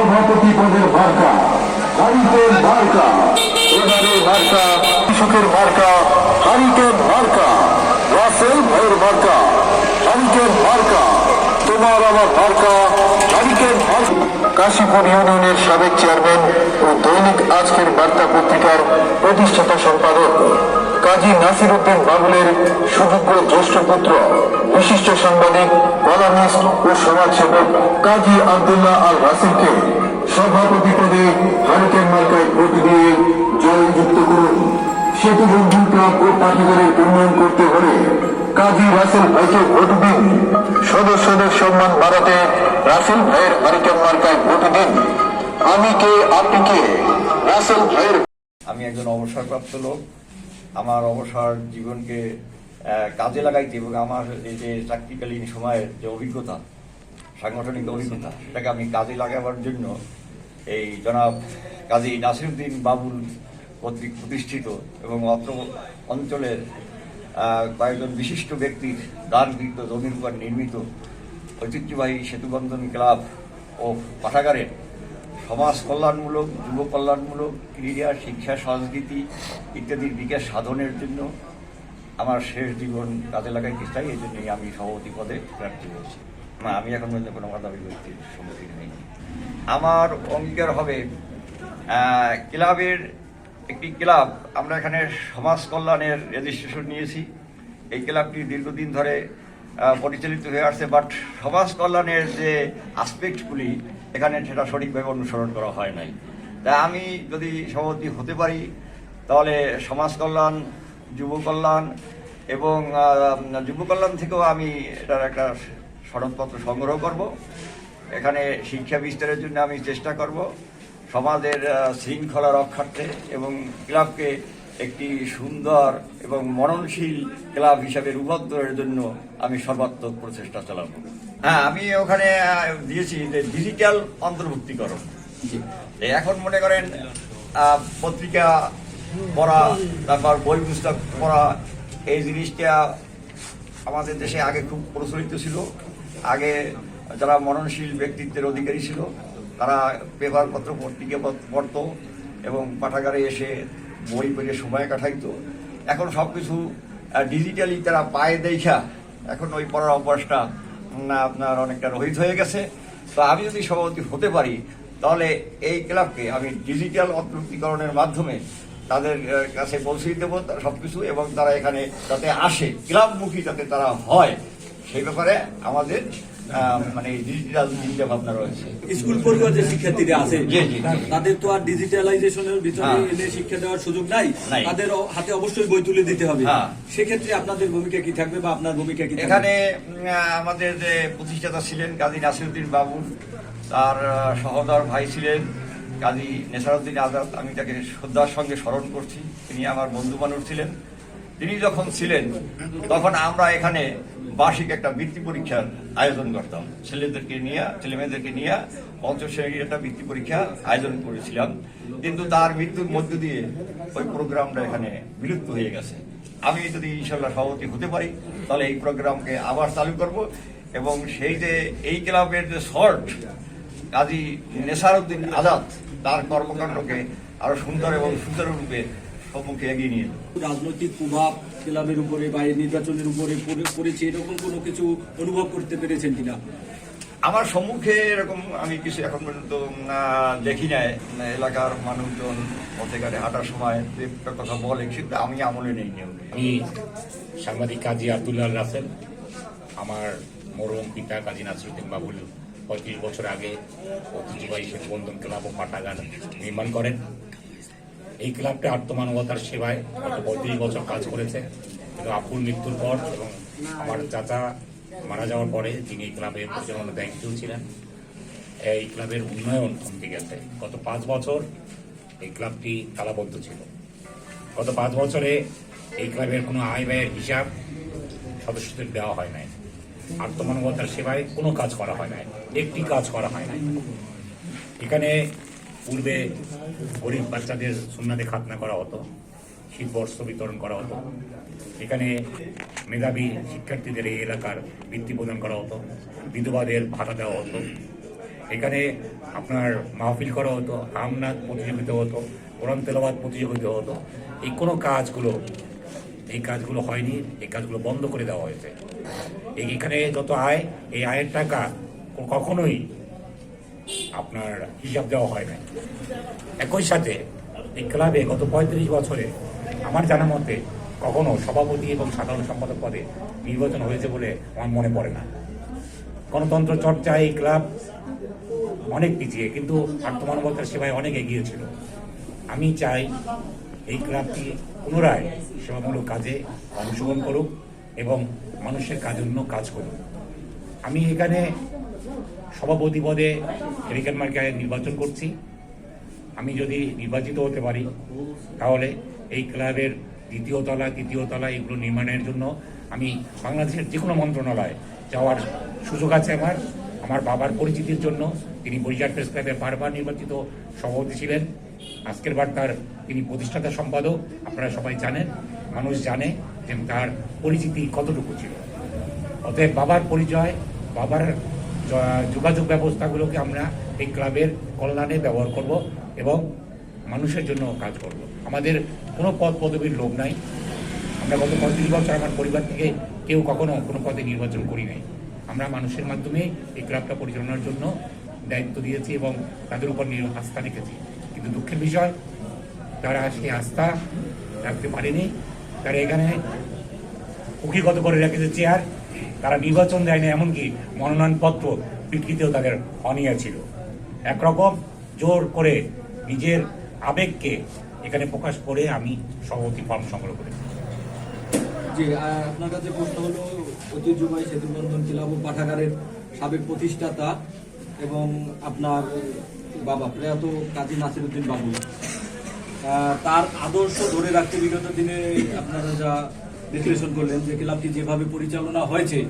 সভাপতি পদের মার্কা হারিকেন মার্কা এবারে মার্কা কৃষকের মার্কা হারিকেন মার্কা রাসেল ভাইয়ের মার্কা হারিকেন মার্কা তোমার আমার মার্কা হারিকেন কাশীপুর ইউনিয়নের সাবেক চেয়ারম্যান ও দৈনিক আজকের বার্তা পত্রিকার প্রতিষ্ঠাতা সম্পাদক কাজী নাসির উদ্দিন বাবুলের সুযোগ্য জ্যেষ্ঠ পুত্র, বিশিষ্ট সাংবাদিক ও কাজী আব্দুল্লাহ আল সভাপতি পদে হারিকেন মার্কায় ভোট দিয়ে করুন। সেতু বন্ধু ক্লাব ও পাঠিকারের উন্নয়ন করতে হলে কাজী রাসেল ভাইকে ভোট দিন। সদস্যদের সম্মান বাড়াতে রাসেল ভাইয়ের হারিকেন মার্কায় ভোট দিন। আমি কে, আপনি কে? রাসেল ভাইয়ের আমি একজন অবসরপ্রাপ্ত লোক। আমার অবসর জীবনকে কাজে লাগাইতে এবং আমার এই যে চাকরিকালীন সময়ের যে অভিজ্ঞতা, সাংগঠনিক অভিজ্ঞতা, সেটাকে আমি কাজে লাগাবার জন্য এই জনাব কাজী নাসিরুদ্দিন বাবুল কর্তৃক প্রতিষ্ঠিত এবং অত্র অঞ্চলের কয়েকজন বিশিষ্ট ব্যক্তির দানকৃত জমির উপর নির্মিত ঐতিহ্যবাহী সেতুবন্ধন ক্লাব ও পাঠাগারের সমাজ কল্যাণমূলক, যুব কল্যাণমূলক, ক্রীড়া, শিক্ষা, সংস্কৃতি ইত্যাদির বিকাশ সাধনের জন্য আমার শেষ জীবন কাজে লাগাইতে চাই এই জন্যই আমি সভাপতি পদে প্রার্থী হয়েছি। আমি এখন পর্যন্ত কোনো বাধা বিভক্তির সম্মুখীন হইনি। আমার অঙ্গীকার হবে ক্লাবের একটি ক্লাব। আমরা এখানে সমাজ কল্যাণের রেজিস্ট্রেশন নিয়েছি। এই ক্লাবটি দীর্ঘদিন ধরে পরিচালিত হয়ে আসছে বাট সমাজ কল্যাণের যে আসপেক্টগুলি এখানে সেটা সঠিকভাবে অনুসরণ করা হয় নাই। তা আমি যদি সভাপতি হতে পারি, তাহলে সমাজ কল্যাণ যুব কল্যাণ এবং যুব কল্যাণ থেকেও আমি এটার একটা সনদপত্র সংগ্রহ করব। এখানে শিক্ষা বিস্তারের জন্য আমি চেষ্টা করব। সমাজের শৃঙ্খলা রক্ষার্থে এবং ক্লাবকে একটি সুন্দর এবং মননশীল ক্লাব হিসাবে রূপান্তরের জন্য আমি সর্বাত্মক প্রচেষ্টা চালাবো। হ্যাঁ আমি ওখানে দিয়েছি যে ডিজিটাল অন্তর্ভুক্তিকরণ। এখন মনে করেন পত্রিকা পড়া, তারপর বই পুস্তক পড়া, এই জিনিসটা আমাদের দেশে আগে খুব প্রচলিত ছিল। আগে যারা মননশীল ব্যক্তিত্বের অধিকারী ছিল, তারা পেপারপত্র পত্রিকা পড়তো এবং পাঠাগারে এসে বই পড়ে সময় কাটাইতো। এখন সব কিছু ডিজিটালি তারা পায়ে দেখা এখন ওই পড়ার অভ্যাসটা আপনার অনেকটা রহিত হয়ে গেছে। তো আমি যদি সভাপতি হতে পারি, তাহলে এই ক্লাবকে আমি ডিজিটাল অন্তর্ভুক্তিকরণের মাধ্যমে তাদের কাছে পৌঁছে দেবো সব কিছু এবং তারা এখানে যাতে আসে ক্লাবমুখী যাতে তারা হয় সেই ব্যাপারে আমাদের মানে ডিজিটাল চিন্তা ভাবনা রয়েছে স্কুল পড়ুয়া যে শিক্ষার্থীরা আছে। তাদের তো আর ডিজিটালাইজেশনের ভিতরে হ্যাঁ। এনে শিক্ষা দেওয়ার সুযোগ নাই। তাদের হাতে অবশ্যই বই তুলে দিতে হবে হ্যাঁ। সেক্ষেত্রে আপনাদের ভূমিকা কি থাকবে বা আপনার ভূমিকা কি এখানে আমাদের যে প্রতিষ্ঠাতা ছিলেন কাজী নাসিরুদ্দিন বাবু তার সহদর ভাই ছিলেন কাজী নেসারুদ্দিন আজাদ, আমি তাকে শ্রদ্ধার সঙ্গে স্মরণ করছি। তিনি আমার বন্ধু মানুষ ছিলেন। তিনি যখন ছিলেন, তখন আমরা এখানে বার্ষিক একটা বৃত্তি পরীক্ষার আয়োজন করতাম। ছেলেদেরকে নিয়ে ছেলে মেয়েদেরকে নিয়ে পঞ্চম শ্রেণির একটা বৃত্তি পরীক্ষা আয়োজন করেছিলাম। কিন্তু তার মৃত্যুর মধ্য দিয়ে ওই প্রোগ্রামটা এখানে বিলুপ্ত হয়ে গেছে। আমি যদি ইনশাল্লাহ সভাপতি হতে পারি, তাহলে এই প্রোগ্রামকে আবার চালু করব এবং সেই যে, এই ক্লাবের যে শর্ট কাজী নেসারউদ্দিন আজাদ তার কর্মকাণ্ডকে আরও সুন্দর এবং সুন্দর রূপে সম্মুখে এগিয়ে নিয়ে। রাজনৈতিক প্রভাব ক্লাবের উপরে বা এই নির্বাচনের উপরে পড়ে- পড়েছে এরকম কোনো কিছু অনুভব করতে পেরেছেন কিনা? আমার সম্মুখে এরকম আমি কিছু এখন পর্যন্ত দেখি নাই। এলাকার মানুষজন পথে ঘাটে হাঁটার সময় একটা কথা বলে কিন্তু আমি আমলে নেই আমি সাংবাদিক কাজী আব্দুল্লাহ রাসেল আমার মরম পিতা কাজী নাসরুদ্দিন বাবুল। পঁয়ত্রিশ বছর আগে ঐতিহ্যবাহী বন্ধন ক্লাব ও পাঠাগার নির্মাণ করেন। এই ক্লাবটা আত্মমানবতার সেবায় গত পঁয়ত্রিশ বছর কাজ করেছে। কিন্তু আপুর মৃত্যুর পর এবং আমার চাচা মারা যাওয়ার পরে তিনি এই ক্লাবের পরিচালনার দায়িত্বেও ছিলেন। এই ক্লাবের উন্নয়ন কমতে গেছে। গত পাঁচ বছর এই ক্লাবটি তালাবদ্ধ ছিল। গত পাঁচ বছরে এই ক্লাবের কোনো আয় ব্যয়ের হিসাব সদস্যদের দেওয়া হয় নাই। আত্মমানবতার সেবায় কোনো কাজ করা হয় না। একটি কাজ করা হয় নাই এখানে পূর্বে গরিব বাচ্চাদের সুন্নাতে খাতনা করা হতো, শীতবস্ত্র বিতরণ করা হতো। এখানে মেধাবী শিক্ষার্থীদের এই এলাকার বৃত্তি প্রদান করা হতো, বিধবাদের ভাতা দেওয়া হতো। এখানে আপনার মাহফিল করা হতো আমনাথ প্রতিযোগিতা হতো, কোরআন তেলাবাদ প্রতিযোগিতা হতো। এই কোনো কাজগুলো, এই কাজগুলো হয়নি, এই কাজগুলো বন্ধ করে দেওয়া হয়েছে। এখানে যত আয়, এই আয়ের টাকা কখনোই আপনার হিসাব দেওয়া হয় না একই সাথে এই ক্লাবে গত পঁয়ত্রিশ বছরে আমার জানা মতে কখনো সভাপতি এবং সাধারণ সম্পাদক পদে নির্বাচন হয়েছে বলে আমার মনে পড়ে না। গণতন্ত্র চর্চায় এই ক্লাব অনেক পিছিয়ে, কিন্তু আত্মমানবতার সেবায় অনেক এগিয়ে ছিল। আমি চাই এই ক্লাবটি পুনরায় সেবামূলক কাজে অংশগ্রহণ করুক। এবং মানুষের কাজের জন্য কাজ করুক আমি এখানে সভাপতি পদে হেরিকেন মার্কায় নির্বাচন করছি। আমি যদি নির্বাচিত হতে পারি, তাহলে এই ক্লাবের দ্বিতীয় তলা, তৃতীয় তলা এগুলো নির্মাণের জন্য আমি বাংলাদেশের যে কোনো মন্ত্রণালয়ে যাওয়ার সুযোগ আছে আমার। আমার বাবার পরিচিতির জন্য তিনি বরিশাল প্রেস ক্লাবের বারবার নির্বাচিত সভাপতি ছিলেন। আজকের বার তার তিনি প্রতিষ্ঠাতা সম্পাদক, আপনারা সবাই জানেন। মানুষ জানে যে তার পরিচিতি কতটুকু ছিল। অতএব বাবার পরিচয়, বাবার যোগাযোগ ব্যবস্থাগুলোকে আমরা এই ক্লাবের কল্যাণে ব্যবহার করব এবং মানুষের জন্য কাজ করব। আমাদের কোনো পদ পদবীর লোভ নাই। আমরা গত পঁয়ত্রিশ বছর আমার পরিবার থেকে কেউ কখনো কোনো পদে নির্বাচন করি নাই। আমরা মানুষের মাধ্যমে এই ক্লাবটা পরিচালনার জন্য দায়িত্ব দিয়েছি এবং তাদের উপর আস্থা রেখেছি। কিন্তু দুঃখের বিষয়, তারা সেই আস্থা রাখতে পারেনি। তারা এখানে কুকিগত করে রেখেছে চেয়ার। তারা নির্বাচন দেয়নি এমনকি মনোনয়নপত্র বিকৃতিও তাদের অনিয়া ছিল। একরকম জোর করে নিজের আবেগকে এখানে প্রকাশ করে আমি সভাপতি ফর্ম সংগ্রহ করেছি। যে আপনার কাছে প্রশ্ন হলো ঐতিহ্যবাহী সেতুবন্ধন ক্লাব পাঠাগারের সাবেক প্রতিষ্ঠাতা এবং আপনার বাবা প্রয়াত কাজী নাসিরুদ্দিন বাবু। আহ, তার আদর্শ ধরে রাখতে বিগত দিনে আপনারা যা বিশ্লেষণ করলেন যে ক্লাবটি যেভাবে পরিচালনা হয়েছে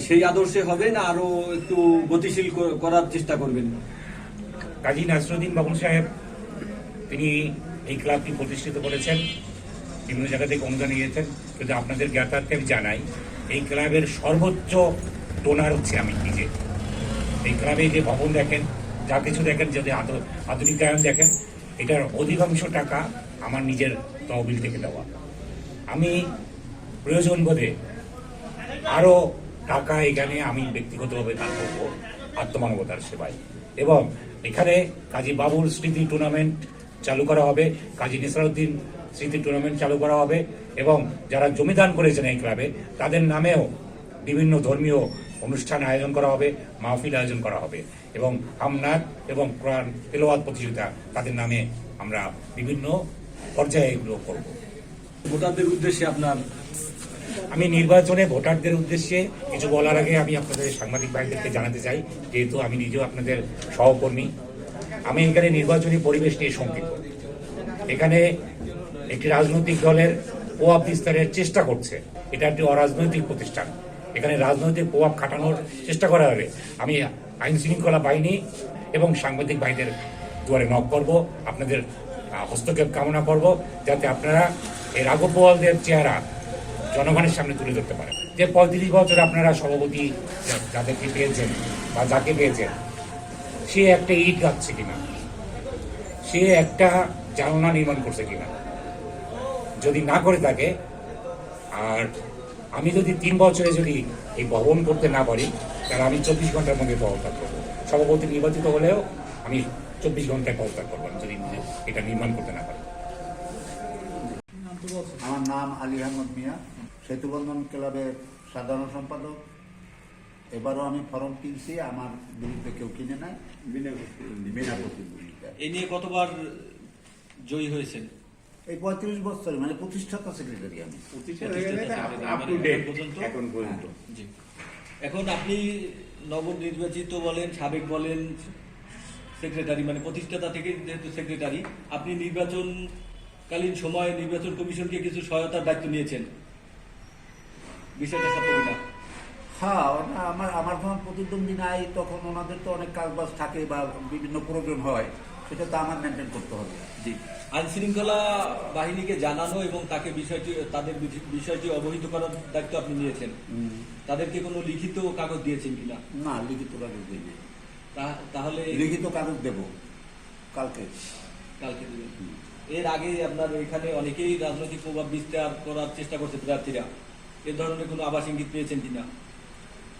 সেই আদর্শে হবে না আরও একটু গতিশীল করার চেষ্টা করবেন? কাজী নাসরুদ্দিন বাবুল সাহেব, তিনি এই ক্লাবটি প্রতিষ্ঠিত করেছেন, বিভিন্ন জায়গা থেকে অনুদান নিয়েছেন। কিন্তু আপনাদের জ্ঞাতার্থে আমি জানাই, এই ক্লাবের সর্বোচ্চ ডোনার হচ্ছে আমি নিজে। এই ক্লাবে যে ভবন দেখেন, যা কিছু দেখেন, যদি আধ- আধুনিকায়ন দেখেন এটার অধিকাংশ টাকা আমার নিজের তহবিল থেকে দেওয়া। আমি প্রয়োজন বোধে আরও টাকা এখানে আমি ব্যক্তিগতভাবে দান করব আত্মমানবতার সেবায়। এবং এখানে কাজী বাবুর স্মৃতি টুর্নামেন্ট চালু করা হবে, কাজী নিসারউদ্দিন স্মৃতি টুর্নামেন্ট চালু করা হবে, এবং যারা জমিদান করেছেন এই ক্লাবে, তাদের নামেও বিভিন্ন ধর্মীয় অনুষ্ঠান আয়োজন করা হবে মাহফিল আয়োজন করা হবে। এবং হামনাথ এবং কোরআন তেলাওয়াত প্রতিযোগিতা তাদের নামে আমরা বিভিন্ন পর্যায়ে এগুলো করব। ভোটারদের উদ্দেশ্যে আপনার আমি নির্বাচনে ভোটারদের উদ্দেশ্যে কিছু বলার আগে আমি আপনাদের সাংবাদিক ভাইদেরকে জানাতে চাই যেহেতু আমি নিজেও আপনাদের সহকর্মী। আমি এখানে নির্বাচনী পরিবেশ নিয়ে শঙ্কিত এখানে একটি রাজনৈতিক দলের প্রভাব বিস্তারের চেষ্টা করছে। এটা একটি অরাজনৈতিক প্রতিষ্ঠান। এখানে রাজনৈতিক প্রভাব খাটানোর চেষ্টা করা হবে। আমি আইন শৃঙ্খলা বাহিনী এবং সাংবাদিক বাহিনীর দুয়ারে নক করব, আপনাদের হস্তক্ষেপ কামনা করব, যাতে আপনারা এই রাঘব বোয়ালদের চেহারা জনগণের সামনে তুলে ধরতে পারেন। যে পঁয়ত্রিশ বছর আপনারা সভাপতি যাদেরকে পেয়েছেন বা যাকে পেয়েছেন, সে একটা ইট গাচ্ছে কিনা? সে একটা জানলা নির্মাণ করছে কিনা? যদি না করে থাকে, আর আমি যদি তিন বছরে যদি এই ভবন করতে না পারি তাহলে আমি চব্বিশ ঘণ্টার মধ্যে পদত্যাগ করব। সভাপতি নির্বাচিত হলেও আমি চব্বিশ ঘন্টায় পদত্যাগ করব যদি এটা নির্মাণ করতে না পারি। আমার নাম আলী আহমদ মিয়া সেতুবন্ধন ক্লাবের সাধারণ সম্পাদক। এবারও আমি ফর্ম কিনছি আমার বিরুদ্ধে কেউ কিনে নাই। বিনা প্রতিদ্বন্দ্বিতা এ নিয়ে কতবার জয়ী হয়েছেন? এই পঁয়ত্রিশ বছরে মানে প্রতিষ্ঠাতা সেক্রেটারি আমি। এখন পর্যন্ত? এখন আপনি নবনির্বাচিত বলেন সাবেক বলেন সেক্রেটারি মানে প্রতিষ্ঠাতা থেকে যেহেতু সেক্রেটারি আপনি নির্বাচনকালীন সময়ে নির্বাচন কমিশনকে কিছু সহায়তার দায়িত্ব নিয়েছেন। বিষয়টা সত্য কিনা? হ্যাঁ ওটা আমার আমার যখন প্রতিদ্বন্দ্বী নাই তখন ওনাদের তো অনেক কাজবাজ থাকে বা বিভিন্ন প্রোগ্রাম হয়। সেটা তো আমার মেনটেন করতে হবে। জি। আইন শৃঙ্খলা বাহিনীকে জানানো এবং তাকে বিষয়টি তাদের বিষয়টি অবহিত করার দায়িত্ব আপনি নিয়েছেন। তাদেরকে কোনো লিখিত কাগজ দিয়েছেন কিনা? না লিখিত কাগজ দিই তা- তাহলে লিখিত কাগজ দেব। কালকে। কালকে দিবেন। এর আগে আপনার এখানে অনেকেই রাজনৈতিক প্রভাব বিস্তার করার চেষ্টা করছে প্রার্থীরা এ ধরনের কোনো আবাস ইঙ্গিত পেয়েছেন কিনা?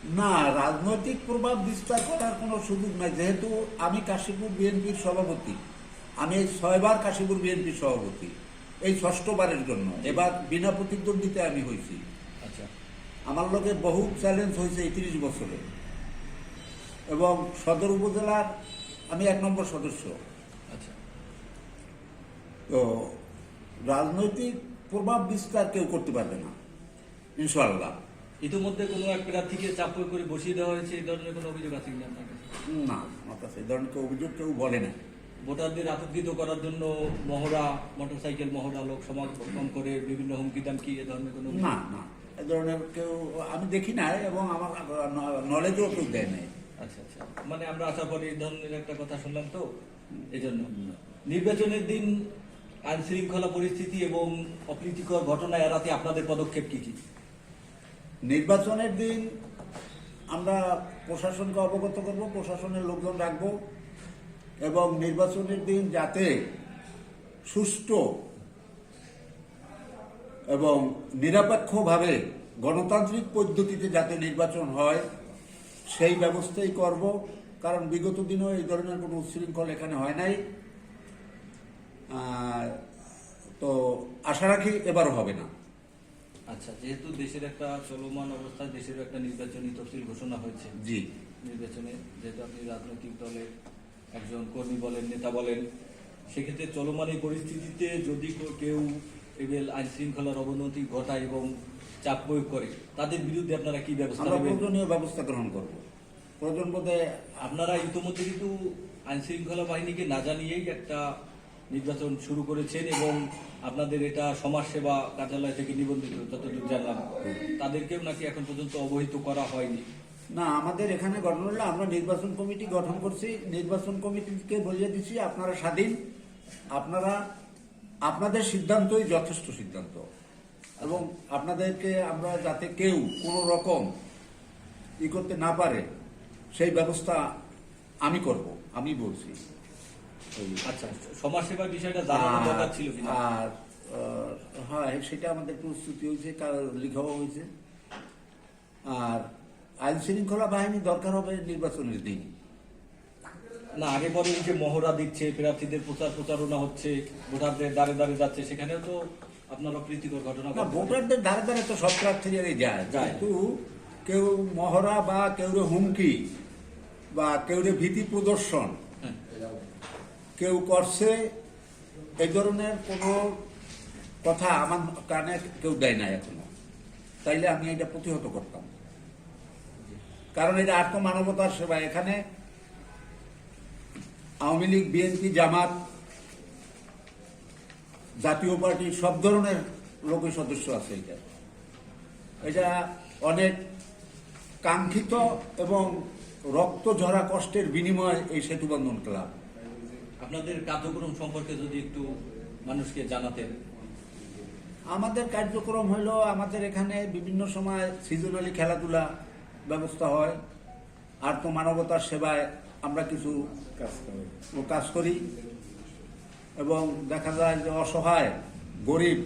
না রাজনৈতিক প্রভাব বিস্তার করার কোনো সুযোগ নাই। যেহেতু আমি কাশীপুর বিএনপির সভাপতি আমি ছয়বার কাশীপুর বিএনপির সভাপতি এই ষষ্ঠবারের জন্য। এবার বিনা প্রতিদ্বন্দ্বিতা আমি হয়েছি। আচ্ছা। আমার লোকে বহু চ্যালেঞ্জ হয়েছে এই তিরিশ বছরে। এবং সদর উপজেলার আমি এক নম্বর সদস্য। আচ্ছা। তো রাজনৈতিক প্রভাব বিস্তার কেউ করতে পারবে না ইনশাল্লাহ ইতিমধ্যে কোনো এক প্রার্থীকে চাপ প্রয়োগ করে বসিয়ে দেওয়া হয়েছে এই ধরনের কোনো অভিযোগ আছে কিনা আপনার কাছে? না আমার কাছে এই ধরনের অভিযোগ কেউ বলে না। ভোটারদের আতঙ্কিত করার জন্য মহড়া মোটরসাইকেল মহড়া লোক সমাগম করে বিভিন্ন হুমকি দামকি এ ধরনের কোনো না না এ ধরনের কেউ আমি দেখি না এবং আমার নলেজও কেউ দেয় নাই। আচ্ছা আচ্ছা। মানে আমরা আশা করি এই ধরনের একটা কথা শুনলাম তো এই জন্য নির্বাচনের দিন আইন শৃঙ্খলা পরিস্থিতি এবং অপ্রীতিকর ঘটনা এড়াতে আপনাদের পদক্ষেপ কি কি? নির্বাচনের দিন আমরা প্রশাসনকে অবগত করব, প্রশাসনের লোকজন রাখব এবং নির্বাচনের দিন যাতে সুষ্ঠু এবং নিরপেক্ষভাবে গণতান্ত্রিক পদ্ধতিতে যাতে নির্বাচন হয়, সেই ব্যবস্থাই করব। কারণ বিগত দিনেও এই ধরনের কোনো উচ্ছৃঙ্খল এখানে হয় নাই। তো আশা রাখি এবারও হবে না। আচ্ছা যেহেতু দেশের একটা চলমান অবস্থায় দেশের একটা নির্বাচনী তফসিল ঘোষণা হয়েছে। জি। নির্বাচনে যেহেতু আপনি রাজনৈতিক দলের একজন কর্মী বলেন নেতা বলেন সেক্ষেত্রে চলমান এই পরিস্থিতিতে যদি কেউ এবার আইন শৃঙ্খলার অবনতি ঘটায় এবং চাপ প্রয়োগ করে তাদের বিরুদ্ধে আপনারা কি ব্যবস্থা প্রয়োজনীয় ব্যবস্থা গ্রহণ করব। প্রয়োজন বোধে আপনারা ইতিমধ্যে কিন্তু আইন শৃঙ্খলা বাহিনীকে না জানিয়েই একটা নির্বাচন শুরু করেছেন এবং আপনাদের এটা সমাজসেবা কার্যালয় থেকে নিবন্ধিত, যতদূর জানলাম। তাদেরকেও নাকি এখন পর্যন্ত অবহিত করা হয়নি। না, আমাদের এখানে গঠন হলো আমরা নির্বাচন কমিটি গঠন করছি। নির্বাচন কমিটিকে বলিয়ে দিচ্ছি, আপনারা স্বাধীন, আপনারা, আপনাদের সিদ্ধান্তই যথেষ্ট সিদ্ধান্ত। এবং আপনাদেরকে আমরা যাতে কেউ কোনো রকম ই করতে না পারে, সেই ব্যবস্থা আমি করব, আমি বলছি। আচ্ছা সমাজসেবার বিষয়টা জানানো দরকার ছিল কিনা? আর হ্যাঁ সেটা আমাদের প্রস্তুতি হয়েছে কার- হয়েছে। আর আইন শৃঙ্খলা বাহিনী দরকার হবে নির্বাচনের দিন। না আগে পরে যে মহড়া দিচ্ছে প্রার্থীদের প্রচার প্রচারণা হচ্ছে ভোটারদের দাঁড়ে দাঁড়ে যাচ্ছে সেখানেও তো আপনার অপ্রীতিকর ঘটনা ভোটারদের ধারে ধারে তো সব প্রার্থীরাই যায়। কিন্তু কেউ মহড়া বা কেউ হুমকি বা কেউ ভীতি প্রদর্শন। কেউ করছে, এই ধরনের কোনো কথা আমার কানে কেউ দেয় না এখনও। তাইলে আমি এটা প্রতিহত করতাম। কারণ এটা আত্মমানবতার সেবা। এখানে আওয়ামী লীগ, বিএনপি, জামাত, জাতীয় পার্টি, সব ধরনের লোকের সদস্য আছে এটা। এটা অনেক কাঙ্ক্ষিত এবং রক্ত ঝরা কষ্টের বিনিময় এই সেতুবন্ধন ক্লাব। আপনাদের কার্যক্রম সম্পর্কে যদি একটু মানুষকে জানাতেন। আমাদের কার্যক্রম হলো আমাদের এখানে বিভিন্ন সময় সিজনালি খেলাধুলা ব্যবস্থা হয়, আর তো মানবতার সেবায় আমরা কিছু কাজ করি। এবং দেখা যায় যে অসহায়, গরিব,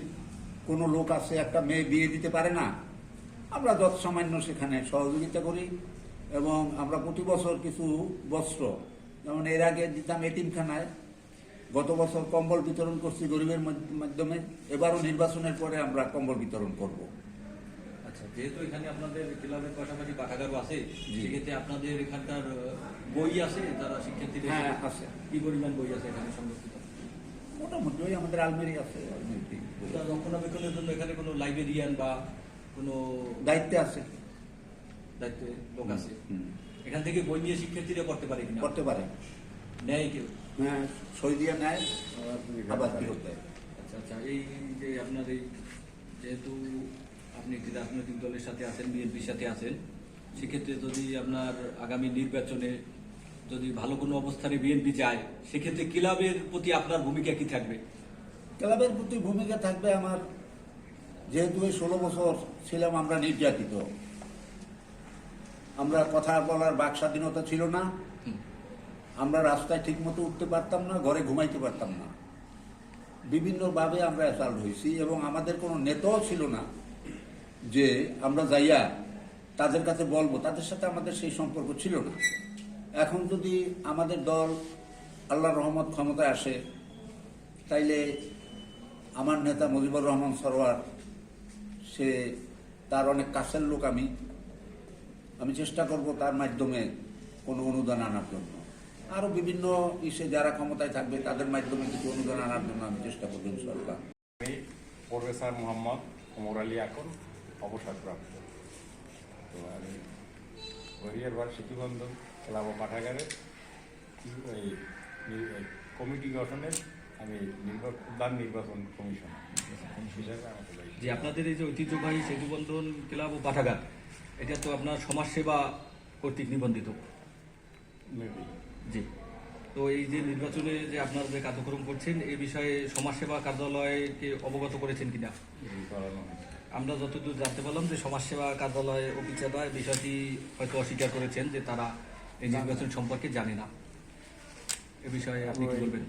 কোনো লোক আছে, একটা মেয়ে বিয়ে দিতে পারে না। আমরা যত সামান্য সেখানে সহযোগিতা করি, এবং আমরা প্রতি বছর কিছু বস্ত্র যেমন এর আগে দিতাম এতিমখানায় গত বছর কম্বল বিতরণ করছি গরিবের মাধ্যমে এবারও নির্বাচনের পরে আমরা কম্বল বিতরণ করব আচ্ছা যেহেতু এখানে আপনাদের ক্লাবের পাশাপাশি পাঠাগারও আছে। সেক্ষেত্রে আপনাদের এখানকার বই আছে যারা শিক্ষার্থীদের হ্যাঁ, আছে। কি পরিমাণ বই আছে এখানে সংরক্ষিত মোটামুটি ওই আমাদের আলমারি আছে রক্ষণাবেক্ষণের জন্য এখানে কোনো লাইব্রেরিয়ান বা কোনো দায়িত্বে আছে দায়িত্বে লোক আছে হুম। এখান থেকে বই নিয়ে শিক্ষার্থীরা পড়তে পারে কিনা? করতে পারে। নেয় কেউ? হ্যাঁ সই দিয়ে নেয় আবার ফেরত দেয়। আচ্ছা আচ্ছা এই যে আপনার এই যেহেতু আপনি একটি রাজনৈতিক দলের সাথে আছেন বিএনপির সাথে আছেন সেক্ষেত্রে যদি আপনার আগামী নির্বাচনে যদি ভালো কোনো অবস্থানে বিএনপি যায় সেক্ষেত্রে ক্লাবের প্রতি আপনার ভূমিকা কি থাকবে? ক্লাবের প্রতি ভূমিকা থাকবে আমার যেহেতু এই ষোলো বছর ছিলাম আমরা নির্যাতিত আমরা কথা বলার বাক স্বাধীনতা ছিল না। আমরা রাস্তায় ঠিকমতো উঠতে পারতাম না, ঘরে ঘুমাইতে পারতাম না। বিভিন্নভাবে আমরা অ্যাসাল্ট হয়েছি এবং আমাদের কোনো নেতাও ছিল না যে আমরা যাইয়া তাদের কাছে বলব। তাদের সাথে আমাদের সেই সম্পর্ক ছিল না। এখন যদি আমাদের দল আল্লাহ রহমত ক্ষমতায় আসে, তাইলে আমার নেতা মুজিবুর রহমান সরোয়ার সে তার অনেক কাছের লোক আমি। আমি চেষ্টা করব তার মাধ্যমে কোনো অনুদান আনার জন্য। আরও বিভিন্ন ইসে যারা ক্ষমতায় থাকবে তাদের মাধ্যমে কিছু অনুদান আনার জন্য আমি চেষ্টা করব ইনশাল্লাহ আমি প্রফেসর মোহাম্মদ ওমর আলী আকন অবসরপ্রাপ্ত। তো আমি হরিয়ার বার্ষিকী বন্ধন ক্লাব ও পাঠাগারের এই কমিটি গঠনের আমি প্রধান নির্বাচন কমিশন হিসাবে আমাকে যে আপনাদের এই যে ঐতিহ্যবাহী সেতুবন্ধন ক্লাব ও পাঠাগার এটা তো আপনার সমাজসেবা কর্তৃক নিবন্ধিত। জি। তো এই যে নির্বাচনে যে আপনারা যে কার্যক্রম করছেন এই বিষয়ে সমাজসেবা কার্যালয়কে অবগত করেছেন কিনা। আমরা যতদূর জানতে পারলাম যে সমাজসেবা কার্যালয়ে অফিসাররা বিষয়টি হয়তো অস্বীকার করেছেন যে তারা এই নির্বাচন সম্পর্কে জানে না। এ বিষয়ে আপনি কি বলবেন?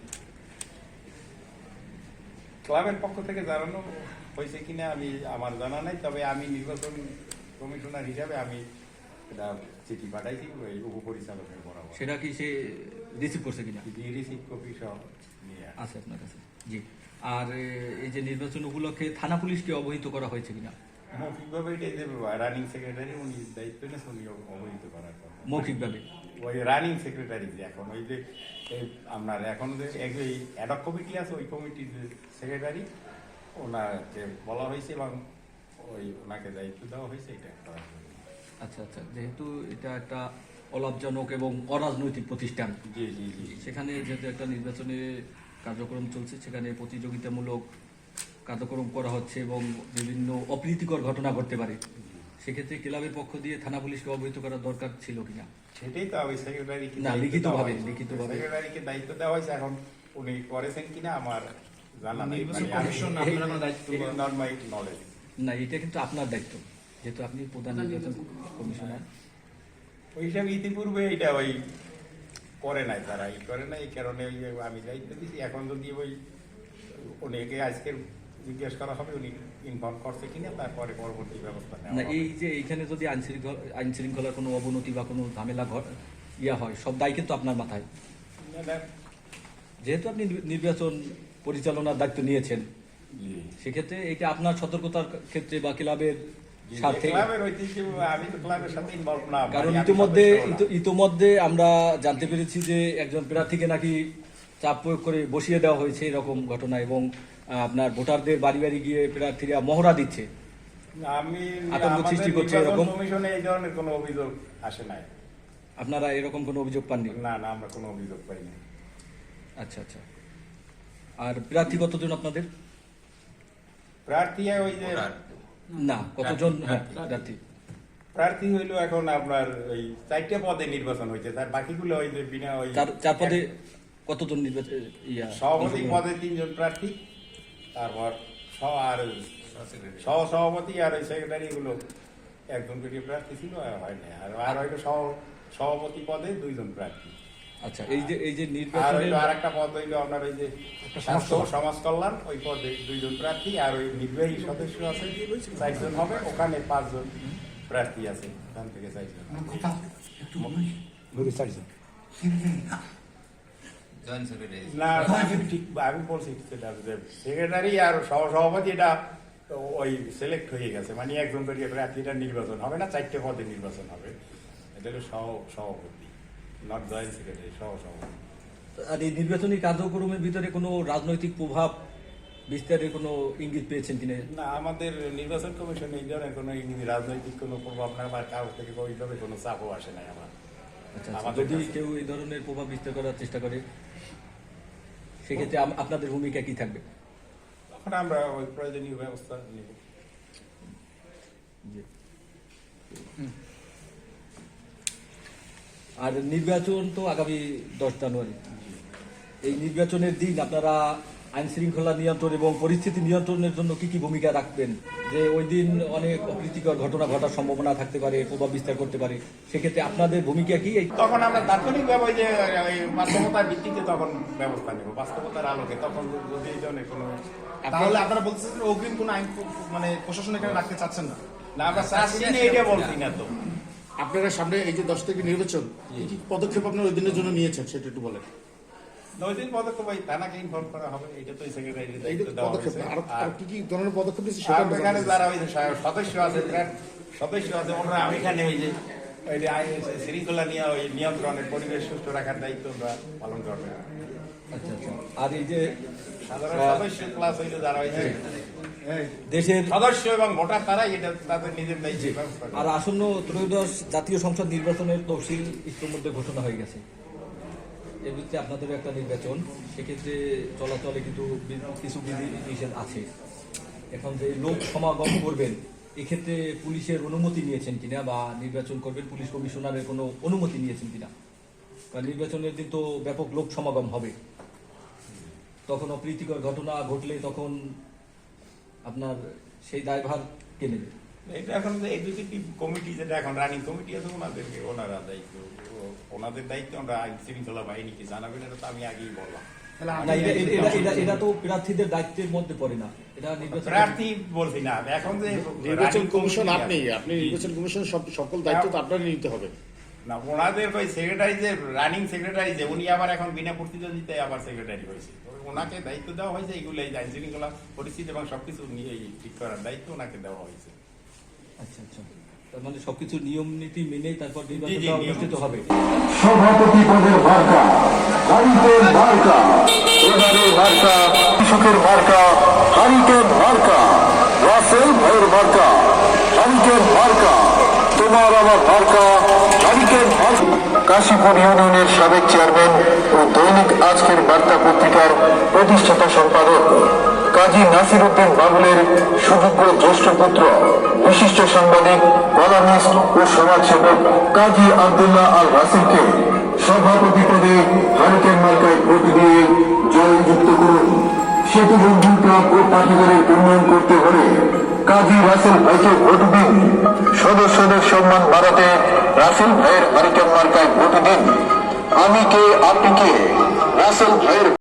ক্লাবের পক্ষ থেকে জানানো হয়েছে কিনা আমি আমার জানা নাই তবে আমি নির্বাচন কমিশনার হিসাবে আমি এটা চিঠি পাঠাইছি ওই উপপরিচালকের বরাবর। সেটা কি সে রিসিভ করছে কিনা? রিসিভ কপি সব নিয়ে আছে আপনার কাছে জি। আর এই যে নির্বাচন উপলক্ষে থানা পুলিশকে অবহিত করা হয়েছে কিনা? মৌখিকভাবে এটাই যে রানিং সেক্রেটারি উনি দায়িত্ব নিয়েছে উনি অবহিত করার কথা। মৌখিকভাবে? ওই রানিং সেক্রেটারি যে এখন ওই যে আপনার এখন যে এক ওই অ্যাডক কমিটি আছে ওই কমিটির যে সেক্রেটারি ওনাকে বলা হয়েছে এবং ওই ওনাকে দায়িত্ব দেওয়া হয়েছে এটা করার জন্য। আচ্ছা আচ্ছা যেহেতু এটা একটা অলাভজনক এবং অরাজনৈতিক প্রতিষ্ঠান জি জি জি। সেখানে যেহেতু একটা নির্বাচনে কার্যক্রম চলছে সেখানে প্রতিযোগিতামূলক কার্যক্রম করা হচ্ছে এবং বিভিন্ন অপ্রীতিকর ঘটনা ঘটতে পারে সেক্ষেত্রে ক্লাবের পক্ষ দিয়ে থানা পুলিশকে অবহিত করার দরকার ছিল কিনা সেটাই তো ওই সেক্রেটারি না, লিখিতভাবে, লিখিতভাবে। সেক্রেটারিকে দায়িত্ব দেওয়া হয়েছে এখন উনি করেছেন কিনা আমার জানা নেই। নির্বাচন মানে কমিশন আপনারা কোনো দায়িত্ব It না এটা কিন্তু আপনার দায়িত্ব যেহেতু আপনি প্রধান নির্বাচন কমিশনার। ওই হিসাবে ইতিপূর্বে এটা ওই করে নাই তারা ই করে নাই এই কারণে ওই আমি দায়িত্ব দিচ্ছি এখন যদি ওই উনিকে আজকে জিজ্ঞেস করা হবে উনি ইনফর্ম করছে কিনা তারপরে পরবর্তী ব্যবস্থা না এই যে এইখানে যদি আইন শৃঙ্খলা আইন শৃঙ্খলার কোনো অবনতি বা কোনো ঝামেলা ঘট ইয়া হয় সব দায় কিন্তু আপনার মাথায়। না, না, যেহেতু আপনি নি- নির্বাচন পরিচালনার দায়িত্ব নিয়েছেন। সেক্ষেত্রে এটা আপনার সতর্কতার ক্ষেত্রে বা ক্লাবের সাথে কারণ ইতিমধ্যে ইতোমধ্যে আমরা জানতে পেরেছি যে একজন প্রার্থীকে নাকি চাপ প্রয়োগ করে বসিয়ে দেওয়া হয়েছে এরকম ঘটনা এবং আপনার ভোটারদের বাড়ি বাড়ি গিয়ে প্রার্থীরা মহড়া দিচ্ছে। আমি আতঙ্ক সৃষ্টি করছে এরকম? কমিশনে এই ধরনের কোনো অভিযোগ আসে নাই। আপনারা এরকম কোনো অভিযোগ পাননি? না না আমরা কোনো অভিযোগ পাইনি। আচ্ছা আচ্ছা। আর প্রার্থী কতজন আপনাদের? প্রার্থী ওই যে না কতজন? হ্যাঁ প্রার্থী। প্রার্থী হইল এখন আপনার ওই চারটে পদে নির্বাচন হয়েছে তার বাকিগুলো ওই যে বিনা ওই চার পদে কতজন নির্বাচন সভাপতি পদে তিনজন প্রার্থী তারপর সহ আর সহ সভাপতি আর ওই সেক্রেটারি গুলো একজন করে প্রার্থী ছিল আর হয় না আর আর হয়তো সহ সভাপতি পদে দুইজন প্রার্থী। আচ্ছা। এই যে এই যে আর নির্বাচনের আর একটা পদ হইল আপনার ওই যে স্বাস্থ্য সমাজ কল্যাণ ওই পদে দুইজন প্রার্থী আর ওই নির্বাহী সদস্য আছে চারজন হবে ওখানে পাঁচজন প্রার্থী আছে ওখান থেকে চারজন। না আমি ঠিক আমি বলছি সেক্রেটারি আর সহ সভাপতি এটা ওই সিলেক্ট হয়ে গেছে। মানে একজন করে প্রার্থীটা নির্বাচন হবে না চারটে পদে নির্বাচন হবে। এটা হলো সহ সভাপতি। নট জয়েন্ট সেক্রেটারি সহ আর এই নির্বাচনী কার্যক্রমের ভিতরে কোনো রাজনৈতিক প্রভাব বিস্তারের কোনো ইঙ্গিত পেয়েছেন কিনা? না আমাদের নির্বাচন কমিশন এই ধরনের কোনো ইংরেজি রাজনৈতিক কোনো প্রভাব না বা কারও থেকে ওইভাবে কোনো চাপও আসে নাই আমার। আচ্ছা আচ্ছা, যদি কেউ এই ধরনের প্রভাব বিস্তার করার চেষ্টা করে সেক্ষেত্রে আপনাদের ভূমিকা কি থাকবে? তখন আমরা ওই প্রয়োজনীয় ব্যবস্থা নিব। আর নির্বাচন তো আগামী দশ জানুয়ারি। এই নির্বাচনের দিন আপনারা আইন শৃঙ্খলা নিয়ন্ত্রণ এবং পরিস্থিতি নিয়ন্ত্রণের জন্য কি কি ভূমিকা রাখবেন? যে ওই দিন অনেক অপ্রীতিকর ঘটনা ঘটার সম্ভাবনা থাকতে পারে প্রভাব বিস্তার করতে পারে সেক্ষেত্রে আপনাদের ভূমিকা কি? তখন আমরা তাৎক্ষণিকভাবে ওই যে বাস্তবতার ভিত্তিতে তখন ব্যবস্থা নেব বাস্তবতার আলোকে। তখন যদি এই ধরনের কোনো তাহলে আপনারা বলতেছেন যে অগ্রিম কোনো আইন মানে প্রশাসন এখানে রাখতে চাচ্ছেন না। না আমরা চাচ্ছি না এইটা বলছি না তো। আপনারা সামনে এই যে দশ থেকে নির্বাচন কি পদক্ষেপ আপনারা ওই দিনের জন্য নিয়েছেন? সেটা একটু বলেন। ওই পদক্ষেপ ওই থানাকে ইনফর্ম করা হবে এটা তো সেক্রেটারির এই দায়িত্ব যে দেওয়া পদক্ষেপ আর কি কি ধরনের পদক্ষেপ নিয়েছে সেটা এখানে যারা ওই সদস্য আছে সদস্য আছে ওনারা এখানে ওই যে ওই যে শৃঙ্খলা নিয়ে ওই নিয়ন্ত্রণের পরিবেশ সুস্থ রাখার দায়িত্ব আমরা পালন করবে। আচ্ছা আচ্ছা। আর এই যে সাধারণ সদস্য ক্লাস হইলে যারা হয়েছে দেশের সদস্য এবং ভোটার তারাই এটা তাদের নিজের দায়িত্ব। আর আসন্ন ত্রয়োদশ জাতীয় সংসদ নির্বাচনের তফসিল ইতিমধ্যে ঘোষণা হয়ে গেছে। এর ভিত্তিতে আপনাদেরও একটা নির্বাচন। সেক্ষেত্রে চলাচলে কিন্তু কিছু বিধি নিষেধ আছে। এখন যে লোক সমাগম করবেন এক্ষেত্রে পুলিশের অনুমতি নিয়েছেন কিনা বা নির্বাচন করবেন পুলিশ কমিশনারের কোনো অনুমতি নিয়েছেন কিনা? কারণ নির্বাচনের দিন তো ব্যাপক লোক সমাগম হবে। তখন অপ্রীতিকর ঘটনা ঘটলে তখন আপনার সেই দায়ভার কে নেবে? এটা এখন যে এক্সিকিউটিভ কমিটি যেটা এখন রানিং কমিটি আছে ওনাদেরকে ওনারা দায়িত্ব ওনাদের দায়িত্ব আমরা আইন শৃঙ্খলা বাহিনীকে জানাবেন এটা তো আমি আগেই বললাম। এটা- তো প্রার্থীদের দায়িত্বের মধ্যে পড়ে না। এটা নির্বাচন প্রার্থী বলছি না এখন যে নির্বাচন কমিশন আপনি আপনি নির্বাচন কমিশন সব সকল দায়িত্ব তো আপনারই নিতে হবে। না ওনাদের ওই সেক্রেটারি যে রানিং সেক্রেটারি যে উনি আবার এখন বিনা প্রতিদ্বন্দ্বিতায় আবার সেক্রেটারি হয়েছে। ওনাকে দায়িত্ব দেওয়া হয়েছে এগুলো এই আইন শৃঙ্খলা পরিস্থিতি এবং সবকিছু নিয়ে এই ঠিক করার দায়িত্ব ওনাকে দেওয়া হয়েছে। আচ্ছা আচ্ছা। তার মানে সবকিছু নিয়ম নীতি মেনেই তারপর নির্বাচনটা অনুষ্ঠিত হবে। সভাপতি পদের মার্কা হারিকেন মার্কা এবারে মার্কা কৃষকের মার্কা হারিকেন মার্কা রাসেল ভাইয়ের মার্কা হারিকেন মার্কা তোমার আমার মার্কা কাশীপুর ইউনিয়নের সাবেক চেয়ারম্যান ও দৈনিক আজকের বার্তা পত্রিকার প্রতিষ্ঠাতা সম্পাদক কাজী নাসির উদ্দিন বাবুলের সুযোগ্য জ্যেষ্ঠ পুত্র, বিশিষ্ট সাংবাদিক কলামিস্ট ও সমাজসেবক কাজী আব্দুল্লাহ আল রাসিলকে সভাপতি পদে হারিকেন মার্কায় ভোট দিয়ে জয়যুক্ত করুন। সেতু বন্ধু ক্লাব ও পাঠিকারের উন্নয়ন করতে হলে কাজী রাসেল ভাইকে ভোট দিন। সদস্যদের সম্মান বাড়াতে রাসেল ভাইয়ের হারিকেন মার্কায় ভোট দিন আমি কে আপনি কে রাসেল ভাইয়ের